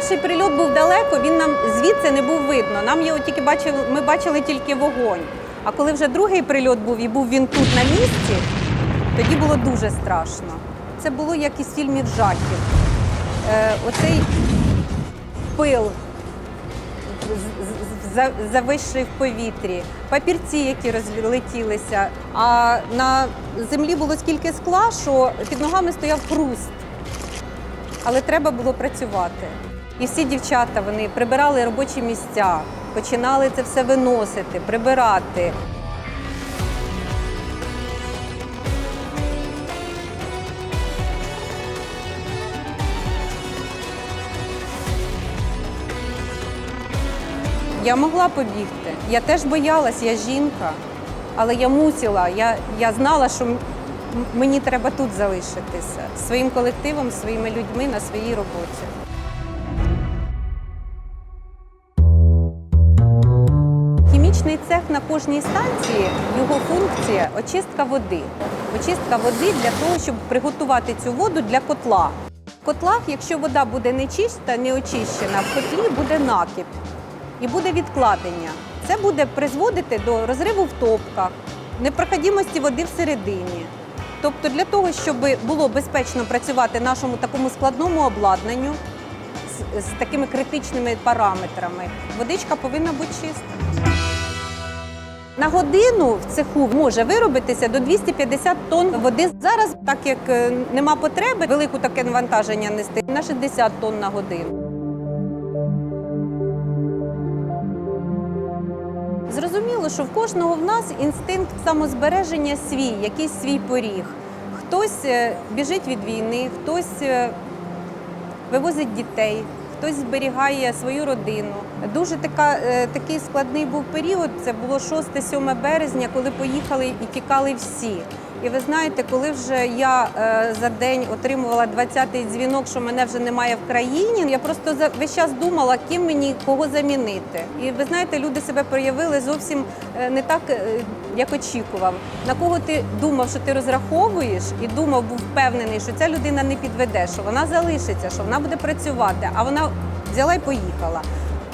Перший прильот був далеко, він нам звідси не був видно. Нам його тільки бачили, ми бачили тільки вогонь. А коли вже другий прильот був і був він тут на місці, тоді було дуже страшно. Це було як із фільмів жахів. Е, оцей пил з- з- зависший в повітрі, папірці, які розлетілися. А на землі було скільки скла, що під ногами стояв хруст. Але треба було працювати. І всі дівчата вони прибирали робочі місця, починали це все виносити, прибирати. Я могла побігти. Я теж боялась, я жінка, але я мусила. Я, я знала, що мені треба тут залишитися своїм колективом, своїми людьми на своїй роботі. Цех на кожній станції його функція очистка води. Очистка води для того, щоб приготувати цю воду для котла. В котлах, якщо вода буде не чиста, не очищена, в котлі буде накип і буде відкладення. Це буде призводити до розриву в топках, непроходимості води всередині. Тобто, для того, щоб було безпечно працювати нашому такому складному обладнанню з, з такими критичними параметрами, водичка повинна бути чиста. На годину в цеху може виробитися до 250 тонн води. Зараз, так як е, нема потреби велику таке навантаження нести, на 60 тонн на годину. Зрозуміло, що в кожного в нас інстинкт самозбереження свій, якийсь свій поріг. Хтось е, біжить від війни, хтось е, вивозить дітей, хтось зберігає свою родину. Дуже така, е, такий складний був період. Це було 6-7 березня, коли поїхали і тікали всі. І ви знаєте, коли вже я е, за день отримувала 20-й дзвінок, що мене вже немає в країні, я просто за весь час думала, ким мені кого замінити. І ви знаєте, люди себе проявили зовсім е, не так, як очікував. На кого ти думав, що ти розраховуєш, і думав, був впевнений, що ця людина не підведе, що вона залишиться, що вона буде працювати, а вона взяла і поїхала.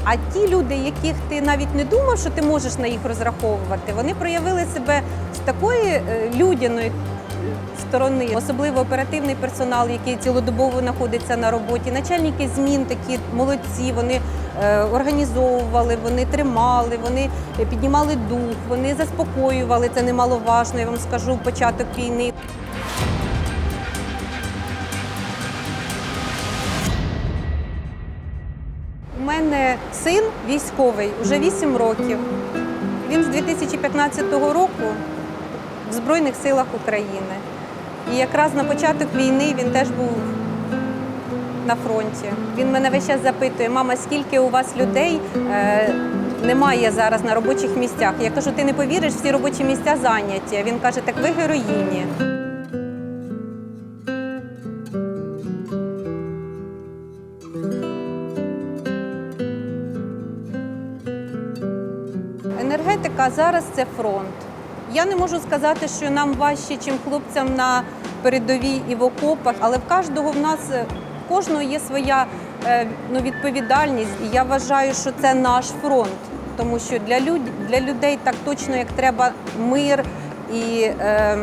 А ті люди, яких ти навіть не думав, що ти можеш на їх розраховувати, вони проявили себе з такої е, людяної сторони, особливо оперативний персонал, який цілодобово знаходиться на роботі. Начальники змін такі молодці. Вони е, організовували, вони тримали, вони піднімали дух, вони заспокоювали. Це немаловажно. Я вам скажу початок війни. Мене син військовий, вже 8 років. Він з 2015 року в Збройних силах України. І якраз на початок війни він теж був на фронті. Він мене весь час запитує, мама, скільки у вас людей е, немає зараз на робочих місцях? Я кажу, ти не повіриш, всі робочі місця зайняті. Він каже, так ви героїні. Енергетика зараз це фронт. Я не можу сказати, що нам важче, чим хлопцям на передовій і в окопах, але в кожного в нас е, в кожного є своя е, ну, відповідальність. І я вважаю, що це наш фронт, тому що для, люд, для людей так точно, як треба мир і е,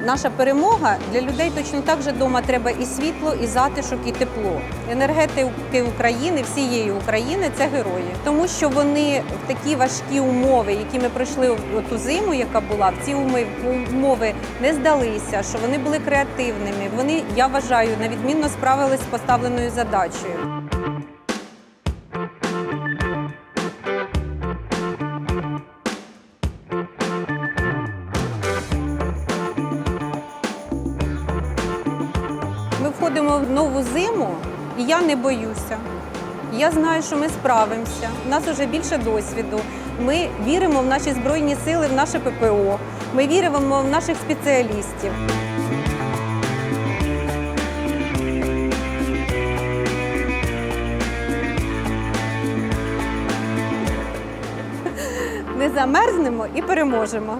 наша перемога, для людей точно так же вдома треба і світло, і затишок, і тепло. Енергетики України, всієї України це герої, тому що вони в такі важкі умови, які ми пройшли в ту зиму, яка була, в ці умови не здалися, що вони були креативними. Вони, я вважаю, на відмінно справились з поставленою задачею. Входимо в нову зиму, і я не боюся. Я знаю, що ми справимося. У нас вже більше досвіду. Ми віримо в наші збройні сили, в наше ППО. Ми віримо в наших спеціалістів. Не замерзнемо і переможемо.